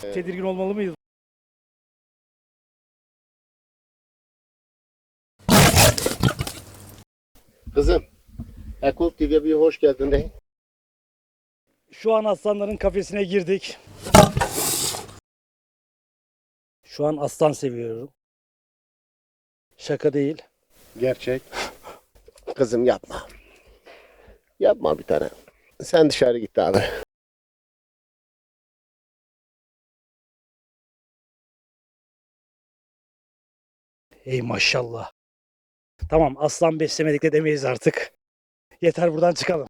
Tedirgin olmalı mıyız? Kızım, Ekol TV'ye bir hoş geldin de. Şu an aslanların kafesine girdik. Şu an aslan seviyorum. Şaka değil. Gerçek. Kızım yapma. Yapma bir tane. Sen dışarı git abi. Ey maşallah. Tamam aslan beslemedik de demeyiz artık. Yeter buradan çıkalım.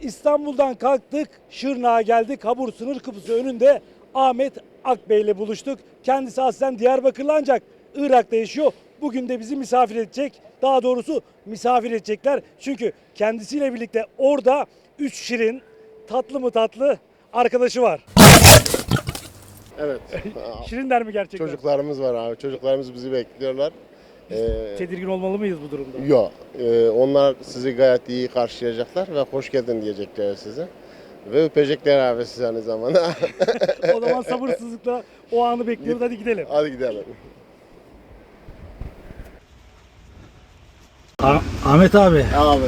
İstanbul'dan kalktık, Şırnak'a geldik. Habur sınır kapısı önünde Ahmet Akbey ile buluştuk. Kendisi aslen Diyarbakırlı ancak Irak'ta yaşıyor. Bugün de bizi misafir edecek. Daha doğrusu misafir edecekler. Çünkü kendisiyle birlikte orada üç şirin, tatlı mı tatlı arkadaşı var. Evet. Şirinler mi gerçekten? Çocuklarımız var abi. Çocuklarımız bizi bekliyorlar. Ee, Tedirgin olmalı mıyız bu durumda? yok. Ee, onlar sizi gayet iyi karşılayacaklar ve hoş geldin diyecekler size. Ve öpecekler abi sizi aynı zamanda. o zaman sabırsızlıkla o anı bekliyoruz. Hadi gidelim. Hadi gidelim. Ahmet abi, Abi.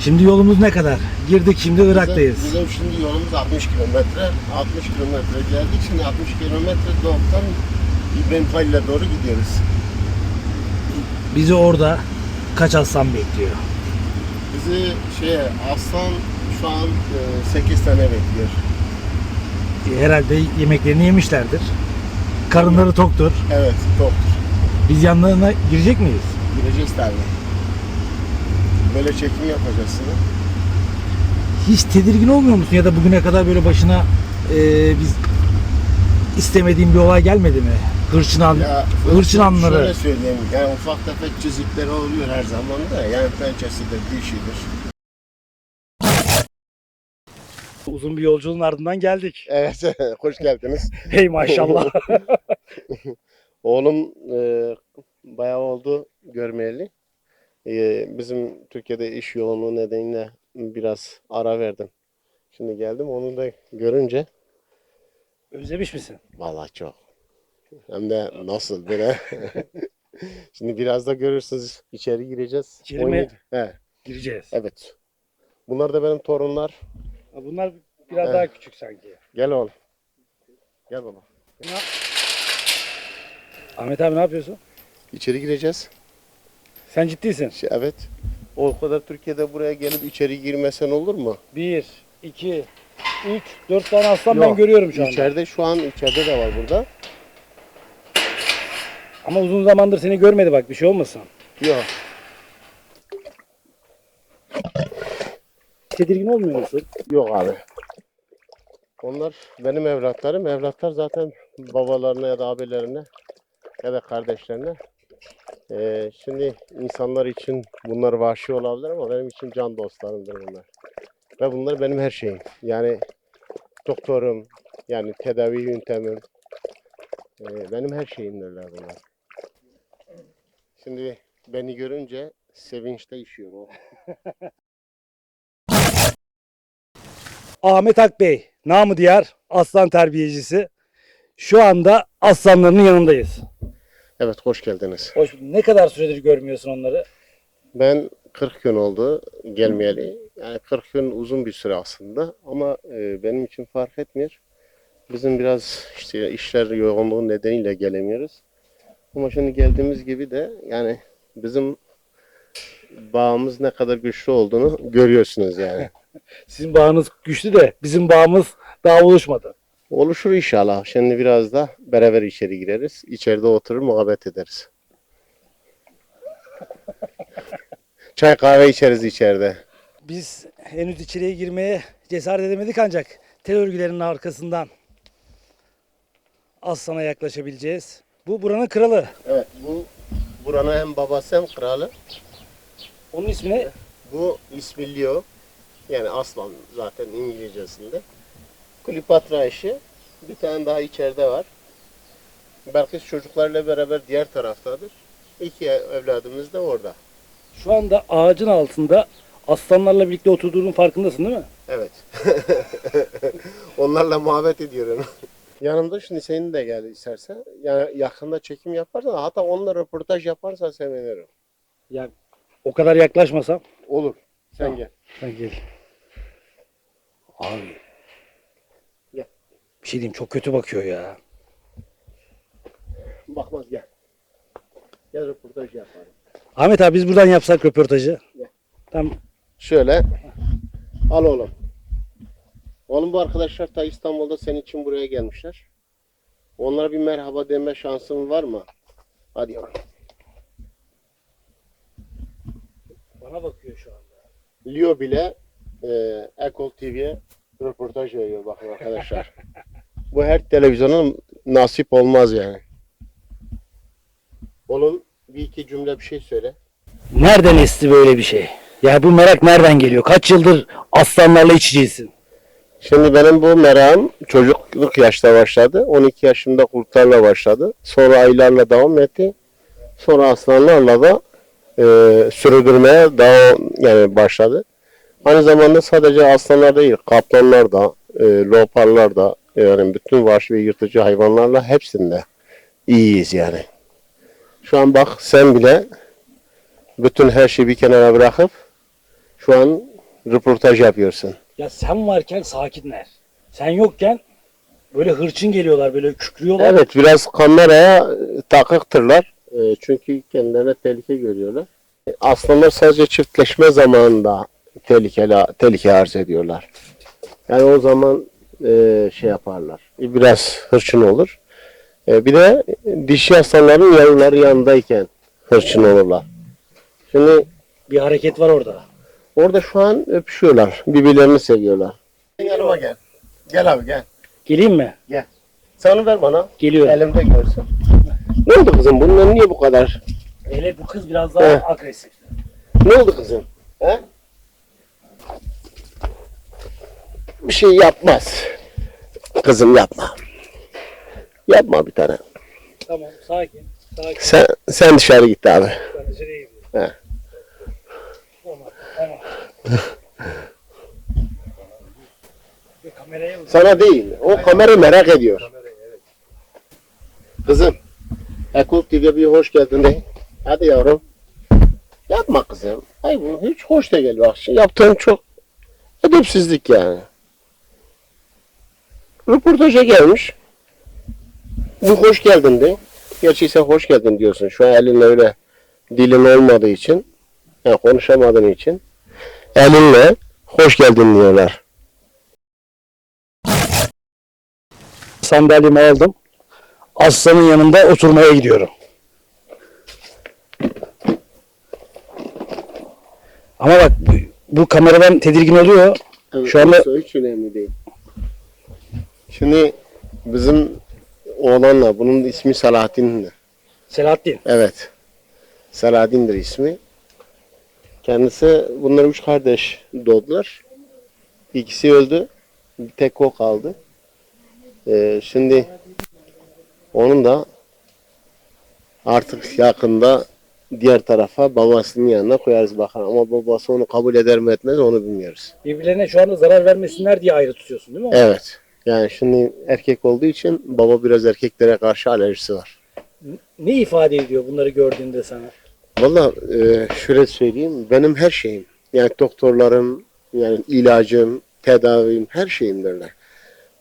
şimdi yolumuz ne kadar? Girdik şimdi Irak'tayız. Bizim, bizim şimdi yolumuz 60 kilometre. 60 kilometre geldik. Şimdi 60 kilometre doğuktan İbrahim Halil'e doğru gidiyoruz. Bizi orada kaç aslan bekliyor? Bizi şey aslan şu an 8 tane bekliyor. E, Herhalde yemeklerini yemişlerdir. Karınları toktur. Evet, doktor. Biz yanlarına girecek miyiz? Gireceğiz tabii. Böyle çekim yapacağız şimdi. Hiç tedirgin olmuyor musun ya da bugüne kadar böyle başına e, biz istemediğin bir olay gelmedi mi? Hırçın, an, Ya, hırçın anları. Şöyle söyleyeyim, yani ufak tefek çizikleri oluyor her zaman da. Yani pençesidir, dişidir. Uzun bir yolculuğun ardından geldik. Evet, hoş geldiniz. Hey maşallah. Oğlum e, bayağı oldu görmeyeli. E, bizim Türkiye'de iş yoğunluğu nedeniyle biraz ara verdim. Şimdi geldim onu da görünce Özlemiş misin? vallahi çok. Hem de nasıl böyle. Şimdi biraz da görürsünüz içeri gireceğiz. İçeri mi? 17 He, Gireceğiz. evet. Bunlar da benim torunlar. Bunlar biraz Evet. daha küçük sanki. Gel oğlum. Gel baba. Ahmet abi ne yapıyorsun? İçeri gireceğiz. Sen ciddisin. Şey, evet. O kadar Türkiye'de buraya gelip içeri girmesen olur mu? Bir, iki, üç, dört tane aslan ben Yok, görüyorum şu anda. İçeride şu an içeride de var burada. Ama uzun zamandır seni görmedi bak bir şey olmasın. Yok. Tedirgin olmuyor musun? Yok abi. Onlar benim evlatlarım. Evlatlar zaten babalarına ya da abilerine ya da kardeşlerine. Ee, şimdi insanlar için bunlar vahşi olabilir ama benim için can dostlarımdır bunlar. Ve bunlar benim her şeyim. Yani doktorum, yani tedavi yöntemim. Ee, benim her şeyimdirler bunlar. Şimdi beni görünce sevinçte işiyor o. Ahmet Akbey, namı diğer aslan terbiyecisi. Şu anda aslanlarının yanındayız. Evet, hoş geldiniz. Hoş, ne kadar süredir görmüyorsun onları? Ben 40 gün oldu gelmeyeli. Yani 40 gün uzun bir süre aslında ama e, benim için fark etmiyor. Bizim biraz işte işler yoğunluğu nedeniyle gelemiyoruz. Ama şimdi geldiğimiz gibi de yani bizim bağımız ne kadar güçlü olduğunu görüyorsunuz yani. Sizin bağınız güçlü de bizim bağımız daha oluşmadı. Oluşur inşallah. Şimdi biraz da beraber içeri gireriz. İçeride oturur muhabbet ederiz. Çay kahve içeriz içeride. Biz henüz içeriye girmeye cesaret edemedik ancak tel örgülerinin arkasından aslana yaklaşabileceğiz. Bu buranın kralı. Evet bu buranın hem babası hem kralı. Onun ismi? Bu ismi Leo. Yani aslan zaten İngilizcesinde. Kleopatra eşi. Bir tane daha içeride var. Belki çocuklarla beraber diğer taraftadır. İki evladımız da orada. Şu anda ağacın altında aslanlarla birlikte oturduğunun farkındasın değil mi? Evet. Onlarla muhabbet ediyorum. Yanımda şimdi senin de gel istersen. Yani yakında çekim yaparsan hatta onunla röportaj yaparsan sevinirim. Ya o kadar yaklaşmasam. Olur. Sen Tamam. gel. Sen gel. Abi. Gel. Bir şey diyeyim çok kötü bakıyor ya. Bakmaz gel. Gel röportaj yapalım. Ahmet abi biz buradan yapsak röportajı. Gel. Tam Şöyle. Al oğlum. Oğlum bu arkadaşlar ta İstanbul'da senin için buraya gelmişler. Onlara bir merhaba deme şansın var mı? Hadi yavrum. bana bakıyor şu anda. Leo bile e, Ekol TV'ye röportaj veriyor bakın arkadaşlar. Bu her televizyona nasip olmaz yani. Oğlum bir iki cümle bir şey söyle. Nereden esti böyle bir şey? Ya bu merak nereden geliyor? Kaç yıldır aslanlarla iç içesin? Şimdi benim bu merakım çocukluk yaşta başladı. 12 yaşımda kurtlarla başladı. Sonra aylarla devam etti. Sonra aslanlarla da e, sürdürmeye daha yani başladı. Aynı zamanda sadece aslanlar değil, kaplanlar da, e, leoparlar da, yani bütün vahşi ve yırtıcı hayvanlarla hepsinde iyiyiz yani. Şu an bak sen bile bütün her şeyi bir kenara bırakıp şu an röportaj yapıyorsun. Ya sen varken sakinler. Sen yokken böyle hırçın geliyorlar, böyle kükrüyorlar. Evet biraz kameraya takıktırlar. E, Çünkü kendilerine tehlike görüyorlar. Aslanlar sadece çiftleşme zamanında tehlikeli, tehlike arz ediyorlar. Yani o zaman e, şey yaparlar. Biraz hırçın olur. E, bir de dişi aslanların yavruları yanındayken hırçın olurlar. Şimdi Bir hareket var orada. Orada şu an öpüşüyorlar. Birbirlerini seviyorlar. Yanıma gel. Gel abi gel. Geleyim mi? Sen onu ver bana. Geliyorum. Elimde görsün. Ne oldu kızım? Bunun niye bu kadar? Hele bu kız biraz daha Evet. agresif. Ne oldu kızım? He? Bir şey yapmaz. Kızım yapma. Yapma bir tane. Tamam, sakin. Sakin. Sen sen dışarı git abi. Ben gidiyorum. He. Tamam, tamam. Bir kameraya bak. Sana değil. O kamera merak ediyor. Kızım. Ekol TV'ye bir hoş geldin de. Hadi yavrum. Yapma kızım. Ay bu hiç hoş da geliyor. Şimdi yaptığın çok edepsizlik yani. Röportaja gelmiş. Bu hoş geldin de. Gerçi sen hoş geldin diyorsun. Şu an elinle öyle dilin olmadığı için. Yani konuşamadığın için. Elinle hoş geldin diyorlar. Sandalyemi aldım. Aslanın yanında oturmaya gidiyorum. Ama bak bu, kameradan tedirgin oluyor. Evet, Şu anda- hiç önemli değil. Şimdi bizim oğlanla bunun ismi Salahattin'dir. Selahattin. Evet. Salahattin'dir ismi. Kendisi bunlar üç kardeş doğdular. İkisi öldü. Bir tek o kaldı. Ee, şimdi onun da artık yakında diğer tarafa babasının yanına koyarız bakalım. Ama babası onu kabul eder mi etmez onu bilmiyoruz. Birbirlerine şu anda zarar vermesinler diye ayrı tutuyorsun değil mi? Evet. Yani şimdi erkek olduğu için baba biraz erkeklere karşı alerjisi var. Ne ifade ediyor bunları gördüğünde sana? Valla e, şöyle söyleyeyim. Benim her şeyim. Yani doktorlarım, yani ilacım, tedavim, her şeyimdirler.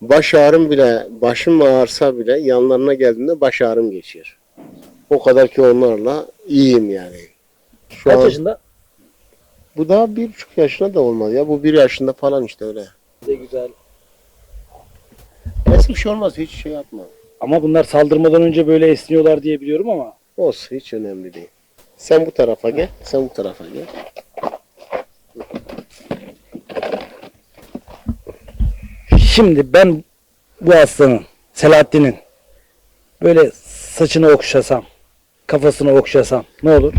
Baş ağrım bile, başım ağrısa bile yanlarına geldiğimde baş ağrım geçiyor. O kadar ki onlarla iyiyim yani. Şu Kaç an, yaşında? bu daha bir buçuk yaşında da olmaz ya. Bu bir yaşında falan işte öyle. Ne güzel. Eski bir şey olmaz. Hiç şey yapma. Ama bunlar saldırmadan önce böyle esniyorlar diye biliyorum ama. Olsun hiç önemli değil. Sen bu tarafa gel, sen bu tarafa gel. Şimdi ben bu aslanın, Selahattin'in böyle saçını okşasam, kafasını okşasam ne olur?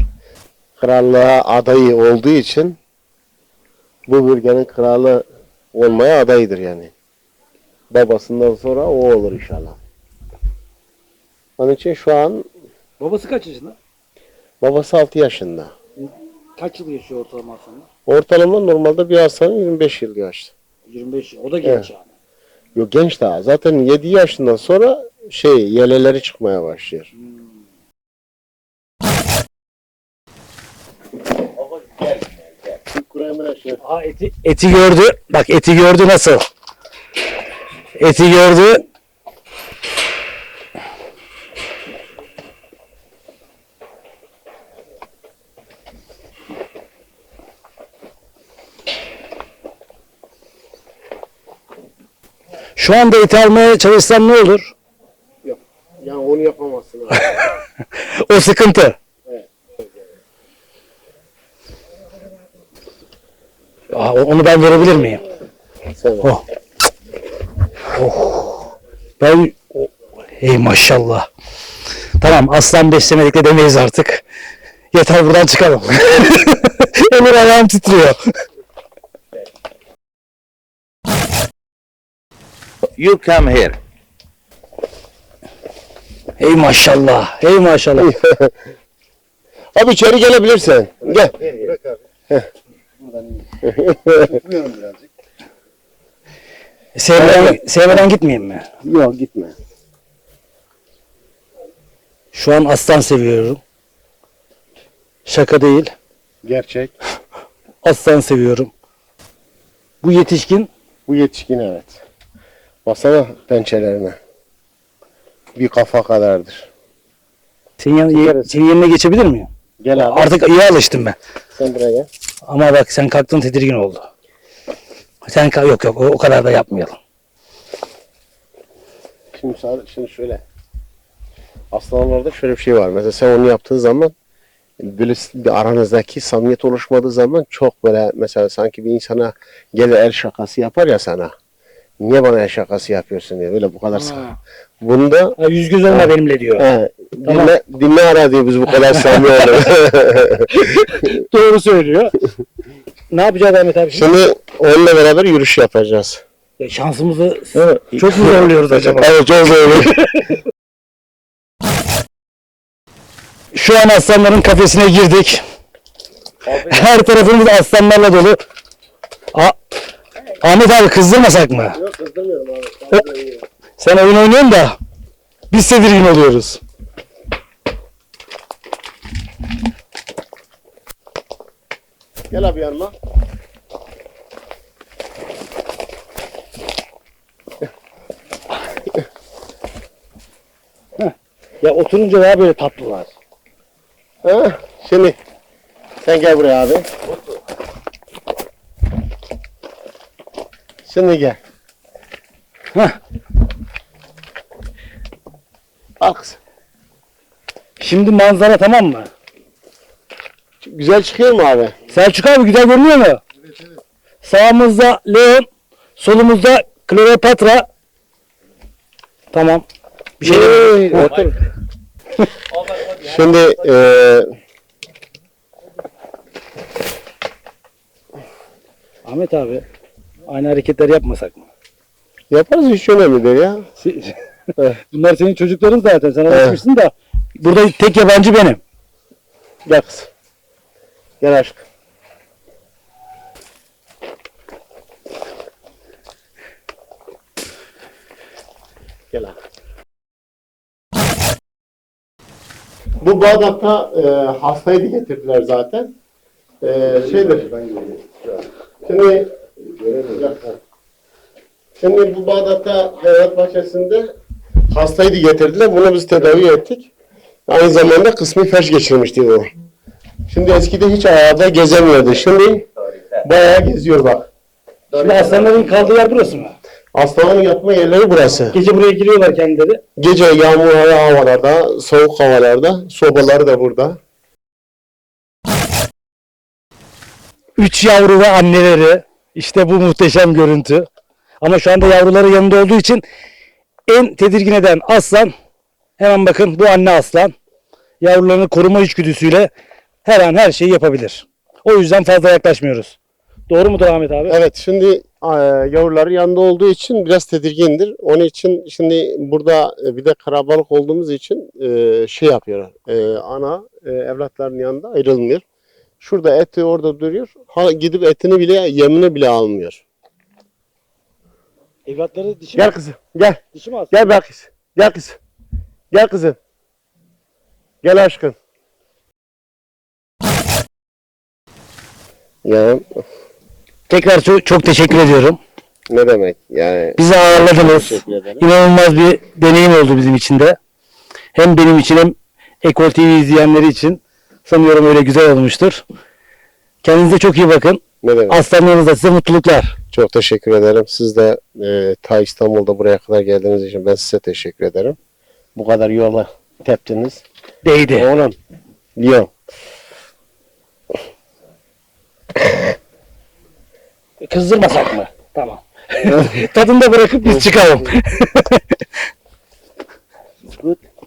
Krallığa adayı olduğu için bu bölgenin kralı olmaya adayıdır yani. Babasından sonra o olur inşallah. Onun için şu an Babası kaç yaşında? babası 6 yaşında. Kaç yıl yaşıyor ortalama aslanlar? Ortalama normalde bir aslanın 25 yıl yaşlı. 25 yıl. O da genç yani. Yok genç daha. Zaten 7 yaşından sonra şey yeleleri çıkmaya başlıyor. Aa, eti, eti gördü. Bak eti gördü nasıl? Eti gördü. Şu anda eti almaya çalışsam ne olur? Ya onu yapamazsın abi. O sıkıntı. Evet. Aa, onu ben verebilir miyim? Sen Oh. Oh. Ben oh. Ey maşallah. Tamam aslan beslemedik de demeyiz artık. Yeter buradan çıkalım. Elim ayağım titriyor. You come here. Ey maşallah. Ey maşallah. Abi içeri gelebilirsin. Gel. Sevmeden, sevmeden gitmeyeyim mi? Yok gitme. Şu an aslan seviyorum. Şaka değil. Gerçek. Aslan seviyorum. Bu yetişkin Bu yetişkin evet. Basana pençelerine. Bir kafa kadardır. senin, yan- senin yerine geçebilir miyim? Gel abi. Artık iyi alıştım ben. Sen buraya gel. Ama bak sen kalktın tedirgin oldu. Sen yok yok o, o kadar da yapmayalım. Şimdi, şimdi şöyle. Aslanlarda şöyle bir şey var. Mesela sen onu yaptığın zaman böyle bir aranızdaki samimiyet oluşmadığı zaman çok böyle mesela sanki bir insana gelir el şakası yapar ya sana. Niye bana el şakası yapıyorsun diye böyle bu kadar sa- Bunda Ha, yüz göz olma benimle diyor. he, Tamam. dinle, dinle ara diyor biz bu kadar samimi olalım. Doğru söylüyor. ne yapacağız Ahmet abi? şimdi? Şimdi onunla beraber yürüyüş yapacağız. Ya şansımızı çok mu zorluyoruz acaba? Evet çok zor. Şu an aslanların kafesine girdik. Her tarafımız aslanlarla dolu. A Ahmet abi kızdırmasak mı? Yok kızdırmıyorum abi. Sen oyun oynuyorsun da biz tedirgin oluyoruz. Gel abi yanıma. Ya oturunca daha böyle tatlılar. Ha, şimdi sen gel buraya abi. Şimdi gel. Heh. Al kızım. Şimdi manzara tamam mı? Güzel çıkıyor mu abi? Selçuk abi güzel görünüyor mu? Sağımızda Leon, solumuzda Kleopatra. Tamam. Bir şey Hey, otur. Şimdi eee Ahmet abi aynı hareketleri yapmasak mı? yaparız hiç önemli değil ya. Bunlar senin çocukların zaten. Sen alışmışsın da. Burada tek yabancı benim. Gel kızım. Gel aşkım. Gel abi. Bu Bağdat'ta e, hastaydı getirdiler zaten. E, şeydir. Şimdi Şimdi bu Bağdat'ta hayvanat bahçesinde hastaydı getirdiler. Bunu biz tedavi ettik. Aynı zamanda kısmi felç geçirmişti o. Şimdi eskide hiç ayağda gezemiyordu. Şimdi bayağı geziyor bak. Şimdi aslanların kaldığı yer burası mı? Aslanın yatma yerleri burası. Gece buraya giriyorlar kendileri. Gece yağmurlu havalarda, soğuk havalarda sobaları da burada. Üç yavru ve anneleri. İşte bu muhteşem görüntü. Ama şu anda yavruları yanında olduğu için en tedirgin eden aslan. Hemen bakın bu anne aslan. Yavrularını koruma içgüdüsüyle her an her şeyi yapabilir. O yüzden fazla yaklaşmıyoruz. Doğru mudur Ahmet abi? Evet şimdi e, yavruları yanında olduğu için biraz tedirgindir. Onun için şimdi burada e, bir de karabalık olduğumuz için e, şey yapıyor. Ana evlatların yanında ayrılmıyor. Şurada eti orada duruyor. Ha, gidip etini bile yemini bile almıyor. Evlatları dişi Gel mi? kızım. Gel. Dişi mi Gel bak. Gel kızım. Gel kızım. Gel aşkım. Ya Tekrar çok, çok teşekkür ediyorum. ne demek yani Bizi ağırladınız. teşekkür ederim. İnanılmaz bir deneyim oldu bizim için de. Hem benim için hem Ekol TV izleyenleri için sanıyorum öyle güzel olmuştur. Kendinize çok iyi bakın. Ne demek? Aslanlarınızda size mutluluklar. Çok teşekkür ederim. Siz de e, ta İstanbul'da buraya kadar geldiğiniz için ben size teşekkür ederim. Bu kadar yola teptiniz. Değdi. Oğlum. Lyon. Kızdırmasak mı? Tamam. Tadında bırakıp biz çıkalım. Good.